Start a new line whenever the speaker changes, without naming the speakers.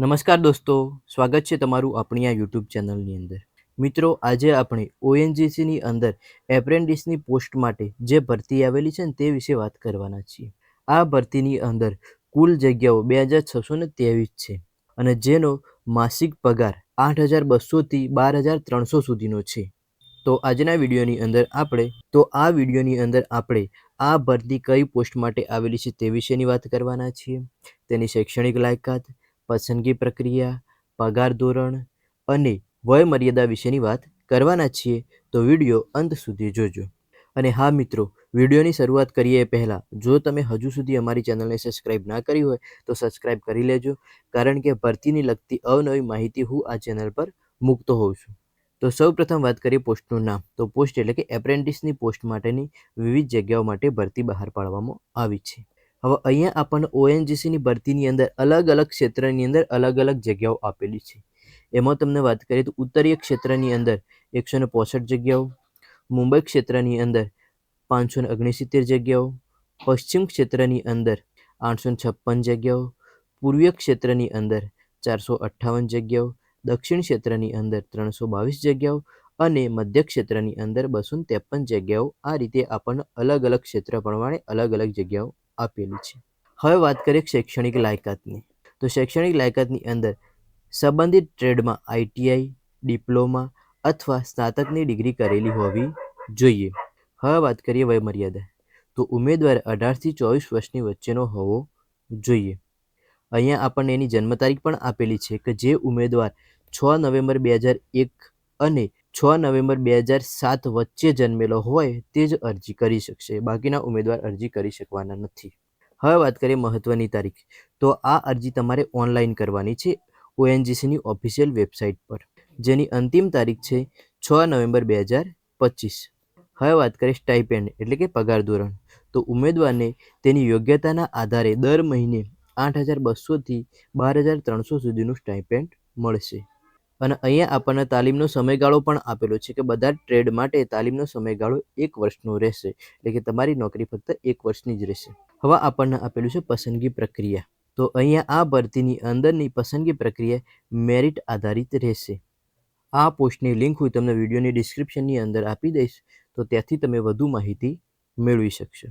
નમસ્કાર દોસ્તો, સ્વાગત છે તમારું આપણી આ યુટ્યુબ ચેનલની અંદર. મિત્રો, આજે આપણે ઓએનજીસીની અંદર એપ્રેન્ટિસની પોસ્ટ માટે જે ભરતી આવેલી છે ને તે વિશે વાત કરવાના છીએ. આ ભરતીની અંદર કુલ જગ્યાઓ બે હજાર છસો ને ત્રેવીસ છે અને જેનો માસિક પગાર આઠ હજાર બસોથી બાર હજાર ત્રણસો સુધીનો છે. તો આજના વિડીયોની અંદર આપણે, તો આ વિડીયોની અંદર આપણે આ ભરતી કઈ પોસ્ટ માટે આવેલી છે તે વિશેની વાત કરવાના છીએ. તેની શૈક્ષણિક લાયકાત પસંદગી પ્રક્રિયા, પગાર ધોરણ અને વય મર્યાદા વિશેની વાત કરવાના છીએ, તો વીડિયો અંત સુધી જોજો. અને હા મિત્રો, વિડીયોની શરૂઆત કરીએ પહેલાં. જો તમે હજુ સુધી અમારી ચેનલને સબસ્ક્રાઈબ ના કરી હોય, તો સબસ્ક્રાઈબ કરી લેજો, કારણ કે ભરતીની લગતી અવનવી માહિતી હું આ ચેનલ પર મૂકતો હોઉં છું. તો સૌ પ્રથમ વાત કરીએ પોસ્ટનું નામ. તો પોસ્ટ એટલે કે એપ્રેન્ટિસની પોસ્ટ માટેની વિવિધ જગ્યાઓ માટે ભરતી બહાર પાડવામાં આવી છે. હવે અહીંયા આપણને ઓએનજીસીની ભરતીની અંદર અલગ અલગ ક્ષેત્રની અંદર અલગ અલગ જગ્યાઓ આપેલી છે. એમાં તમને વાત કરીએ તો ઉત્તરીય ક્ષેત્રની અંદર એકસો ને પોસઠ જગ્યાઓ, મુંબઈ ક્ષેત્રની અંદર પાંચસો ને ઓગણસિત્તેર જગ્યાઓ, પશ્ચિમ ક્ષેત્રની અંદર આઠસો છપ્પન જગ્યાઓ, પૂર્વીય ક્ષેત્રની અંદર ચારસો અઠ્ઠાવન જગ્યાઓ, દક્ષિણ ક્ષેત્રની અંદર ત્રણસો બાવીસ જગ્યાઓ અને મધ્ય ક્ષેત્રની અંદર બસો ત્રેપન જગ્યાઓ. આ રીતે આપણને અલગ અલગ ક્ષેત્ર પ્રમાણે અલગ અલગ જગ્યાઓ આપેલી છે. હવે વાત કરીએ શૈક્ષણિક લાયકાતની. તો શૈક્ષણિક લાયકાતની અંદર સંબંધિત ટ્રેડમાં આઈટીઆઈ ડિપ્લોમા અથવા સ્નાતકની ડિગ્રી કરેલી હોવી જોઈએ. હવે વાત કરીએ વયમર્યાદા. તો ઉમેદવાર અઢારથી ચોવીસ વર્ષની વચ્ચેનો હોવો જોઈએ. અહીંયા આપણને એની જન્મ તારીખ પણ આપેલી છે કે જે ઉમેદવાર છ નવેમ્બર બે હજાર એક અને છ નવેમ્બર બે હજાર સાત વચ્ચે જન્મેલો હોય તે જ અરજી કરી શકશે. બાકીના ઉમેદવાર અરજી કરી શકવાના નથી. હવે વાત કરીએ મહત્ત્વની તારીખ. તો આ અરજી તમારે ઓનલાઈન કરવાની છે ઓએનજીસીની ઓફિશિયલ વેબસાઇટ પર. જેની અંતિમ તારીખ છે છ નવેમ્બર બે હજાર પચીસ. હવે વાત કરીએ સ્ટાઇપેન્ડ, એટલે કે પગાર ધોરણ. તો ઉમેદવારને તેની યોગ્યતાના આધારે દર મહિને આઠ હજાર બસોથી બાર હજાર ત્રણસો સુધીનું સ્ટાઇપેન્ડ મળશે. અને અહીંયા આપણને તાલીમનો સમયગાળો પણ આપેલો છે કે બધા ટ્રેડ માટે તાલીમનો સમયગાળો એક વર્ષનો રહેશે, એટલે કે તમારી નોકરી ફક્ત એક વર્ષની જ રહેશે. હવે આપણને આપેલું છે પસંદગી પ્રક્રિયા. તો અહીંયા આ ભરતીની અંદરની પસંદગી પ્રક્રિયા મેરિટ આધારિત રહેશે. આ પોસ્ટની લિંક હું તમને વિડીયોની ડિસ્ક્રિપ્શનની અંદર આપી દઈશ, તો ત્યાંથી તમે વધુ માહિતી મેળવી શકશો.